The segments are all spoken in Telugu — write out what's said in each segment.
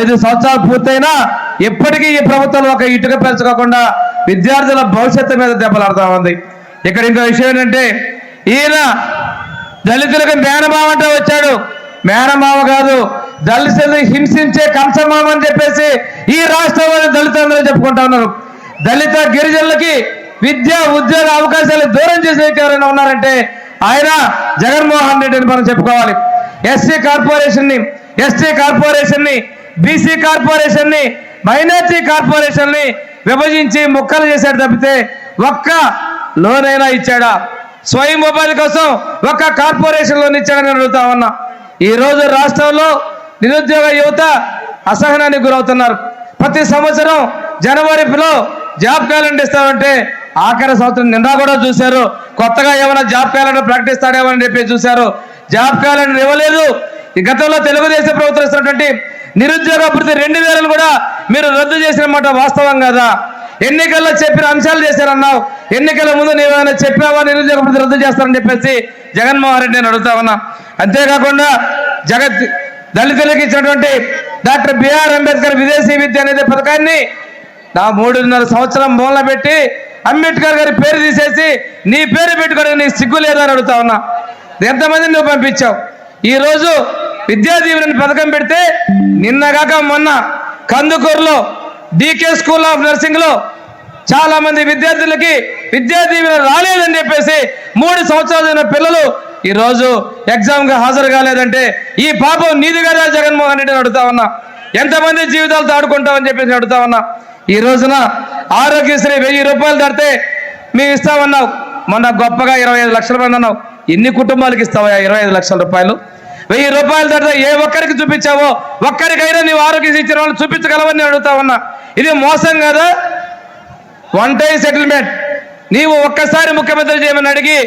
ఐదు సంవత్సరాలు పూర్తయినా ఇప్పటికీ ఈ ప్రభుత్వం ఒక ఇటుక పెంచుకోకుండా విద్యార్థుల భవిష్యత్తు మీద దెబ్బలాడుతూ ఉంది. ఇక్కడ ఇంకో విషయం ఏంటంటే ఈయన దళితులకు మేనమామ అంటే వచ్చాడు. మేనమామ కాదు దళితులను హింసించే కంసమామ అని చెప్పేసి ఈ రాష్ట్రంలోని దళితులందరూ చెప్పుకుంటా ఉన్నారు. దళిత గిరిజనులకి విద్య ఉద్యోగ అవకాశాలు దూరం చేసే ఎవరైనా ఉన్నారంటే ఆయన జగన్మోహన్ రెడ్డి అని మనం చెప్పుకోవాలి. ఎస్సీ కార్పొరేషన్ని ఎస్టీ కార్పొరేషన్ని బీసీ కార్పొరేషన్ని మైనార్టీ కార్పొరేషన్ని విభజించి ముక్కలు చేశాడు తప్పితే ఒక్క లోనైనా ఇచ్చాడా? స్వయం ఉపాధి కోసం ఒక్క కార్పొరేషన్ లోన్ ఇచ్చాడని అడుగుతా ఉన్నా. ఈరోజు రాష్ట్రంలో నిరుద్యోగ యువత అసహనానికి గురవుతున్నారు. ప్రతి సంవత్సరం జనవరిలో జాబ్ క్యాలెండర్ ఇస్తామంటే ఆఖరి సంవత్సరం నిండా కూడా చూశారు. కొత్తగా ఏమైనా జాబ్ క్యాలెండర్ ప్రకటిస్తాడేమో అని చెప్పి చూశారు. జాబ్ క్యాలెండర్ ఇవ్వలేదు. ఈ గతంలో తెలుగుదేశం ప్రభుత్వం ఇస్తున్నటువంటి నిరుద్యోగ భృతి రెండు వేలను కూడా మీరు రద్దు చేసిన మాట వాస్తవం కదా? ఎన్నికల్లో చెప్పిన అంశాలు చేశారన్నావు. ఎన్నికల ముందు నీవేమైనా చెప్పావా? నిరుద్యోగ భృతి రద్దు చేస్తారని చెప్పేసి జగన్మోహన్ రెడ్డి నేను అడుగుతా ఉన్నా. అంతేకాకుండా జగత్ దళితులకు ఇచ్చినటువంటి డాక్టర్ బిఆర్ అంబేద్కర్ విదేశీ విద్య అనేది పథకాన్ని నా మూడున్నర సంవత్సరం మూలన పెట్టి అంబేద్కర్ గారి పేరు తీసేసి నీ పేరు పెట్టుకోవడానికి నీకు సిగ్గు లేదని అని అడుగుతా ఉన్నా. ఎంతమందిని నువ్వు పంపించావు? ఈరోజు విద్యా దీవెన పథకం పెడితే నిన్నగాక మొన్న కందుకూరులో డీకే స్కూల్ ఆఫ్ నర్సింగ్లో చాలా మంది విద్యార్థులకి విద్యా దీవెన రాలేదని చెప్పేసి మూడు సంవత్సరాలు పిల్లలు ఈరోజు ఎగ్జామ్గా హాజరు కాలేదంటే ఈ పాపం నీది కదా జగన్మోహన్ రెడ్డిని అడుగుతా ఉన్నా. ఎంతమంది జీవితాలతో ఆడుకుంటామని చెప్పేసి అడుగుతా ఉన్నా. ఈ రోజున ఆరోగ్యశ్రీ వెయ్యి రూపాయలు తడితే మేము ఇస్తామన్నావు. మొన్న గొప్పగా ఇరవై ఐదు లక్షల మంది అన్నావు. ఎన్ని కుటుంబాలకు ఇస్తావా ఇరవై ఐదు లక్షల రూపాయలు? వెయ్యి రూపాయల ధర ఏ ఒక్కరికి చూపించావో ఒక్కరికైనా నీవు ఆరోగ్యం ఇచ్చిన వాళ్ళు చూపించగలవని నేను అడుగుతా ఉన్నా. ఇది మోసం కదా? వన్ టైం సెటిల్మెంట్ నీవు ఒక్కసారి ముఖ్యమంత్రి చేయమని అడిగి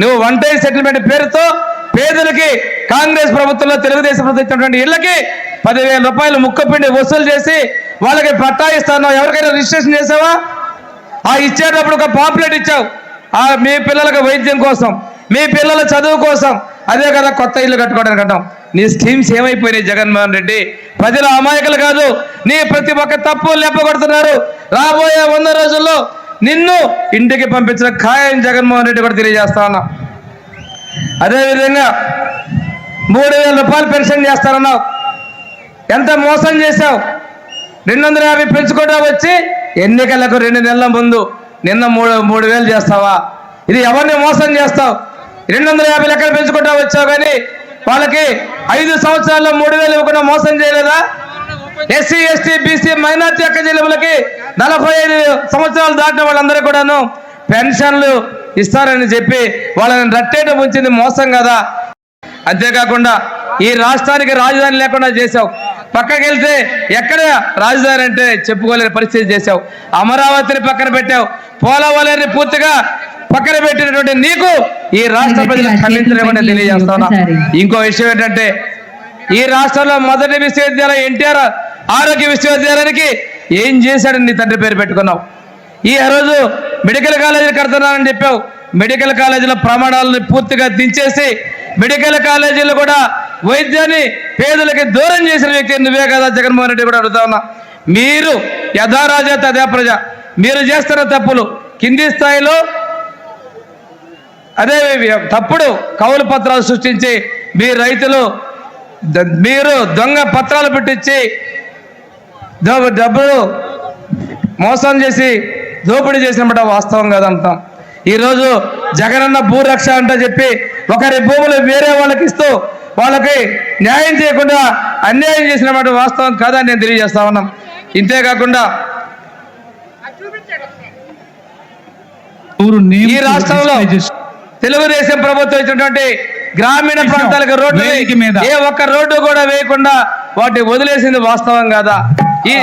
నువ్వు వన్ టైం సెటిల్మెంట్ పేరుతో పేదలకి కాంగ్రెస్ ప్రభుత్వంలో తెలుగుదేశం ప్రభుత్వం ఇచ్చినటువంటి ఇళ్ళకి పదివేల రూపాయలు ముక్కపిండి వసూలు చేసి వాళ్ళకి పట్టా ఇస్తానో ఎవరికైనా రిజిస్ట్రేషన్ చేసావా? ఆ ఇచ్చేటప్పుడు ఒక పాంప్లెట్ ఇచ్చావు. ఆ మీ పిల్లలకు వైద్యం కోసం. మీ పిల్లల చదువు కోసం అదే కదా కొత్త ఇల్లు కట్టుకోవడానికి అంటాం. నీ స్కీమ్స్ ఏమైపోయినాయి జగన్మోహన్ రెడ్డి? ప్రజలు అమాయకులు కాదు. నీ ప్రతి ఒక్క తప్పు లెప్పగొడుతున్నారు. రాబోయే వంద రోజుల్లో నిన్ను ఇంటికి పంపించిన ఖాయం జగన్మోహన్ రెడ్డి కూడా తెలియజేస్తా ఉన్నా. అదేవిధంగా మూడు వేల రూపాయలు పెన్షన్ చేస్తారన్నావు ఎంత మోసం చేశావు? రెండు వందల యాభై పెంచుకుంటా వచ్చి ఎన్నికలకు రెండు నెలల ముందు నిన్న మూడు మూడు వేలు చేస్తావా? ఇది ఎవరిని మోసం చేస్తావు? రెండు వందల యాభై లెక్కలు పెంచుకుంటా వచ్చావు కానీ వాళ్ళకి ఐదు సంవత్సరాల్లో మూడు వేలు ఇవ్వకుండా మోసం చేయలేదా? ఎస్సీ ఎస్టీ బీసీ మైనార్టీ అక్క చెల్లెములకి నలభై ఐదు సంవత్సరాలు దాటిన వాళ్ళందరూ కూడాను పెన్షన్లు ఇస్తారని చెప్పి వాళ్ళని రట్టేట ఉంచింది మోసం కదా. అంతేకాకుండా ఈ రాష్ట్రానికి రాజధాని లేకుండా చేశావు. పక్కకి వెళ్తే ఎక్కడ రాజధాని అంటే చెప్పుకోలేని పరిస్థితి చేశావు. అమరావతిని పక్కన పెట్టావు. పోలవరాన్ని పూర్తిగా పక్కన పెట్టినటువంటి నీకు ఈ రాష్ట్ర ప్రజలు ఖండించలేమని తెలియజేస్తాను. ఇంకో విషయం ఏంటంటే ఈ రాష్ట్రంలో మొదటి విశ్వవిద్యాలయం ఎన్టీఆర్ ఆరోగ్య విశ్వవిద్యాలయానికి ఏం చేశాడని నీ తండ్రి పేరు పెట్టుకున్నావు? ఈ రోజు మెడికల్ కాలేజీలు కడుతున్నానని చెప్పావు. మెడికల్ కాలేజీల ప్రమాణాలను పూర్తిగా దించేసి మెడికల్ కాలేజీలు కూడా వైద్యాన్ని పేదలకి దూరం చేసిన వ్యక్తి నువ్వే కదా జగన్మోహన్ రెడ్డి కూడా అడుగుతా ఉన్నా. మీరు యథారాజా తదే ప్రజ. మీరు చేస్తున్న తప్పులు కింది స్థాయిలో అదే తప్పుడు కౌలు పత్రాలు సృష్టించి మీ రైతులు మీరు దొంగ పత్రాలు పెట్టించి డబ్బులు మోసం చేసి దోపిడీ చేసినమాట వాస్తవం కాదంటాం. ఈరోజు జగనన్న భూరక్ష అంట చెప్పి ఒకరి భూములు వేరే వాళ్ళకి ఇస్తూ వాళ్ళకి న్యాయం చేయకుండా అన్యాయం చేసినమాట వాస్తవం కాదని నేను తెలియజేస్తా ఉన్నాం. ఇంతేకాకుండా ఈ రాష్ట్రంలో తెలుగుదేశం ప్రభుత్వం ఇచ్చినటువంటి గ్రామీణ ప్రాంతాలకు మీద. ఏ ఒక్క రోడ్డు కూడా వేయకుండా వాటిని వదిలేసింది వాస్తవం కాదా ఈ.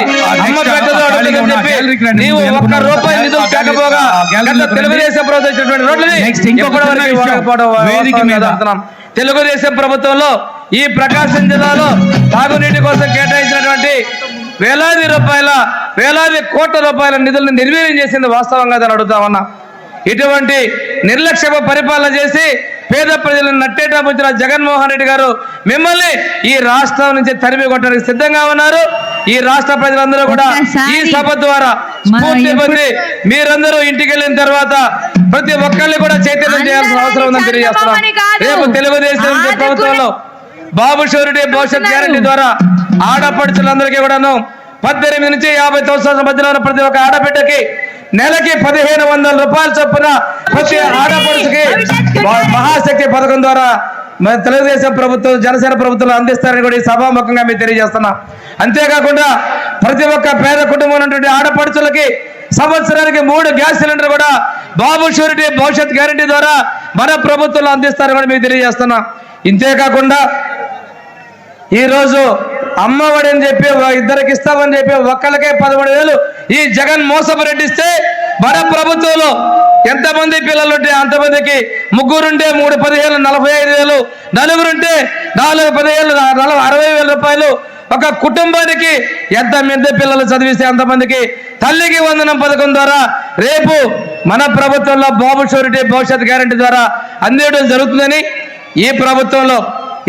నీవు ఒక్క రూపాయి నిధులు కాకపోగా. తెలుగుదేశం ప్రభుత్వం ఇచ్చినటువంటి రోడ్లని. తెలుగుదేశం ప్రభుత్వంలో ఈ ప్రకాశం జిల్లాలో తాగునీటి కోసం కేటాయించినటువంటి వేలాది రూపాయల వేలాది కోట్ల రూపాయల నిధులను నిర్వీర్యం చేసింది వాస్తవం కాదని అడుగుతా ఉన్నా ఇటువంటి నిర్లక్ష్యపు పరిపాలన చేసి పేద ప్రజలను నట్టేటా ముంచిన జగన్మోహన్ రెడ్డి గారు మిమ్మల్ని ఈ రాష్ట్రం నుంచి తరిమి కొట్టడానికి సిద్ధంగా ఉన్నారు. ఈ రాష్ట్ర ప్రజలందరూ కూడా ఈ సభ ద్వారా స్ఫూర్తి పొంది మీరందరూ ఇంటికి వెళ్ళిన తర్వాత ప్రతి ఒక్కరిని కూడా చైతన్యం చేయాల్సిన అవసరం ఉందని తెలియజేస్తున్నాం. రేపు తెలుగుదేశం ప్రభుత్వంలో బాబు షూరిటీ భవిష్యత్ గ్యారంటీ ద్వారా ఆడపడుచులందరికీ కూడాను పద్దెనిమిది నుంచి యాభై సంవత్సరాల మధ్యలో ప్రతి ఒక్క ఆడబిడ్డకి నెలకి పదిహేను వందల రూపాయల చొప్పున ప్రతి ఆడపడుచుకి మహా- మహాశక్తి పథకం ద్వారా మన తెలుగుదేశం ప్రభుత్వం జనసేన ప్రభుత్వం అందిస్తారని కూడా ఈ సభాముఖంగా మీకు తెలియజేస్తున్నాం. అంతేకాకుండా ప్రతి ఒక్క పేద కుటుంబం ఉన్నటువంటి ఆడపడుచులకి సంవత్సరానికి మూడు గ్యాస్ సిలిండర్ కూడా బాబు షూరిటీ భవిష్యత్ గ్యారంటీ ద్వారా మన ప్రభుత్వంలో అందిస్తారని కూడా మీకు తెలియజేస్తున్నాం. ఇంతేకాకుండా ఈరోజు అమ్మఒడి అని చెప్పి ఇద్దరికి ఇస్తామని చెప్పి ఒక్కళ్ళకే పదమూడు వేలు ఈ జగన్ మోసపు రెడ్డిస్తే మన ప్రభుత్వంలో ఎంతమంది పిల్లలుంటే అంతమందికి ముగ్గురుంటే మూడు పదిహేను నలభై ఐదు వేలు నలుగురుంటే నాలుగు పదిహేను నలభై అరవై వేల రూపాయలు. ఒక కుటుంబానికి ఎంత మంది పిల్లలు చదివిస్తే అంతమందికి? తల్లికి వందనం పథకం ద్వారా రేపు మన ప్రభుత్వంలో బాబు షూరిటీ భవిష్యత్ గ్యారంటీ ద్వారా అందేయడం జరుగుతుందని ఈ ప్రభుత్వంలో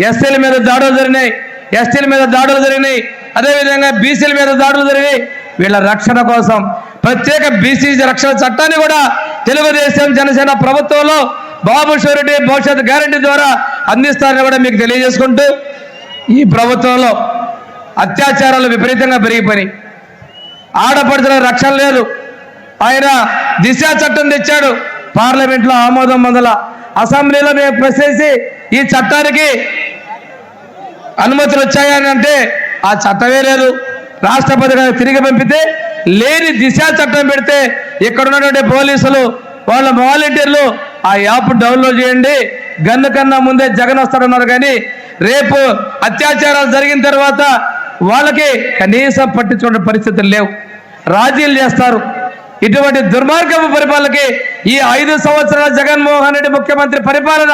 ఎస్సీల మీద దాడులు జరిగినాయి. ఎస్టీల మీద దాడులు జరిగినాయి. అదేవిధంగా బీసీల మీద దాడులు జరిగినాయి. వీళ్ళ రక్షణ కోసం ప్రత్యేక బీసీ రక్షణ చట్టాన్ని కూడా తెలుగుదేశం జనసేన ప్రభుత్వంలో బాబు షూరిటీ భవిష్యత్ గ్యారంటీ ద్వారా అందిస్తారని కూడా మీకు తెలియజేసుకుంటూ ఈ ప్రభుత్వంలో అత్యాచారాలు విపరీతంగా పెరిగిపోయినాయి. ఆడపడుచుల రక్షణ లేదు. ఆయన దిశ చట్టం తెచ్చాడు. పార్లమెంట్లో ఆమోదం మొదల అసెంబ్లీలో మేము ప్రశ్నించి ఈ చట్టానికి అనుమతులు వచ్చాయని అంటే ఆ చట్టమే లేదు. రాష్ట్రపతి గారు తిరిగి పంపితే లేని దిశ చట్టం పెడితే ఇక్కడ ఉన్నటువంటి పోలీసులు వాళ్ళ వాలంటీర్లు ఆ యాప్ డౌన్లోడ్ చేయండి. గన్ను కన్నా ముందే జగన్ వస్తాడన్నారు కానీ రేపు అత్యాచారాలు జరిగిన తర్వాత వాళ్ళకి కనీసం పట్టించుకునే పరిస్థితులు లేవు. రాజీలు చేస్తారు. ఇటువంటి దుర్మార్గపు పరిపాలనకి ఈ ఐదు సంవత్సరాల జగన్మోహన్ రెడ్డి ముఖ్యమంత్రి పరిపాలన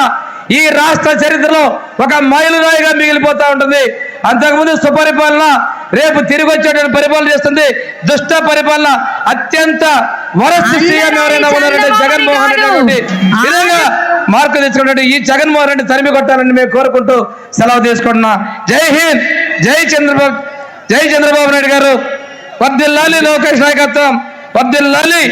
ఈ రాష్ట్ర చరిత్రలో ఒక మైలురాయిగా మిగిలిపోతా ఉంటుంది. అంతకుముందు సుపరిపాలన రేపు తిరిగి వచ్చేటువంటి పరిపాలన చేస్తుంది. దుష్ట పరిపాలన అత్యంత వరస్ట్ సీఎం ఎవరైనా ఉన్నారంటే జగన్మోహన్ రెడ్డి విధంగా మార్పు తెచ్చుకున్నట్టు ఈ జగన్మోహన్ రెడ్డి తరిమి కొట్టాలని మేము కోరుకుంటూ సెలవు తీసుకుంటున్నా. జై హింద్ జై చంద్రబాబు జై చంద్రబాబు నాయుడు గారు. వర్దిల్లాలి లోకేష్ నాయకత్వం వర్దిల్లాలి